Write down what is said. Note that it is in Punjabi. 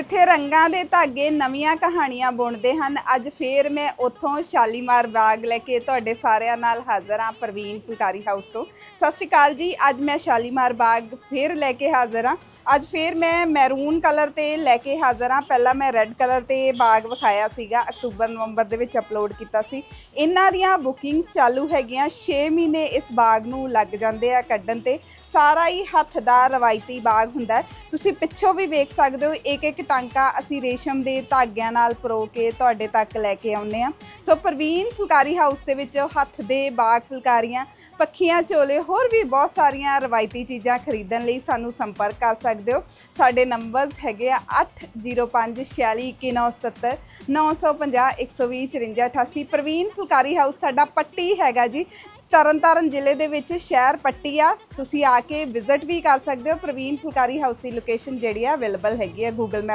ਜਿੱਥੇ ਰੰਗਾਂ ਦੇ ਧਾਗੇ ਨਵੀਆਂ ਕਹਾਣੀਆਂ ਬੁਣਦੇ ਹਨ। ਅੱਜ ਫੇਰ ਮੈਂ ਉੱਥੋਂ ਸ਼ਾਲੀਮਾਰ ਬਾਗ ਲੈ ਕੇ ਤੁਹਾਡੇ ਸਾਰਿਆਂ ਨਾਲ ਹਾਜ਼ਰ ਹਾਂ ਪ੍ਰਵੀਨ ਫੁਲਕਾਰੀ ਹਾਊਸ ਤੋਂ। ਸਤਿ ਸ਼੍ਰੀ ਅਕਾਲ ਜੀ, ਅੱਜ ਮੈਂ ਸ਼ਾਲੀਮਾਰ ਬਾਗ ਫੇਰ ਲੈ ਕੇ ਹਾਜ਼ਰ ਹਾਂ। ਅੱਜ ਫੇਰ ਮੈਂ ਮੈਰੂਨ ਕਲਰ ਤੇ ਲੈ ਕੇ ਹਾਜ਼ਰ ਹਾਂ। ਪਹਿਲਾਂ ਮੈਂ ਰੈੱਡ ਕਲਰ ਤੇ ਬਾਗ ਵਿਖਾਇਆ ਸੀਗਾ, ਅਕਤੂਬਰ, ਨਵੰਬਰ ਦੇ ਵਿੱਚ ਅਪਲੋਡ ਕੀਤਾ ਸੀ। ਇਹਨਾਂ ਦੀਆਂ ਬੁਕਿੰਗਸ ਚਾਲੂ ਹੈਗੀਆਂ 6 ਮਹੀਨੇ ਇਸ ਬਾਗ ਨੂੰ ਲੱਗ ਜਾਂਦੇ ਆ ਕੱਢਣ ਤੇ। ਸਾਰਾ ਹੀ ਹੱਥ ਦਾ ਰਵਾਇਤੀ ਬਾਗ ਹੁੰਦਾ ਤੁਸੀਂ ਪਿੱਛੋਂ ਵੀ ਵੇਖ ਸਕਦੇ ਹੋ ਇੱਕ ਇੱਕ ਟਾਂਕਾ ਅਸੀਂ ਰੇਸ਼ਮ ਦੇ ਧਾਗਿਆਂ ਨਾਲ ਪਰੋ ਕੇ ਤੁਹਾਡੇ ਤੱਕ ਲੈ ਕੇ ਆਉਂਦੇ ਆ ਸੋ ਪ੍ਰਵੀਨ ਫੁਲਕਾਰੀ ਹਾਊਸ ਦੇ ਵਿੱਚ ਹੱਥ ਦੇ ਬਾਗ ਫੁਲਕਾਰੀਆਂ, ਪੱਖੀਆਂ ਝੋਲੇ ਹੋਰ ਵੀ ਬਹੁਤ ਸਾਰੀਆਂ ਰਵਾਇਤੀ ਚੀਜ਼ਾਂ ਖਰੀਦਣ ਲਈ ਸਾਨੂੰ ਸੰਪਰਕ ਕਰ ਸਕਦੇ ਹੋ। ਸਾਡੇ ਨੰਬਰਸ ਹੈਗੇ ਆ 8056411977 950 120 54 88 ਪ੍ਰਵੀਨ ਫੁਲਕਾਰੀ ਹਾਊਸ ਸਾਡਾ ਪੱਟੀ ਹੈਗਾ ਜੀ। ਤਰਨਤਾਰਨ ਜ਼ਿਲ੍ਹੇ ਦੇ ਵਿੱਚ ਸ਼ਹਿਰ ਪੱਟੀ ਆ। ਤੁਸੀਂ ਆ ਕੇ ਵਿਜ਼ਿਟ ਵੀ ਕਰ ਸਕਦੇ ਹੋ। ਪ੍ਰਵੀਨ ਫੁਲਕਾਰੀ ਹਾਊਸ ਦੀ ਲੋਕੇਸ਼ਨ ਜਿਹੜੀ ਆ ਅਵੇਲੇਬਲ ਹੈਗੀ ਆ ਗੂਗਲ ਮੈਪ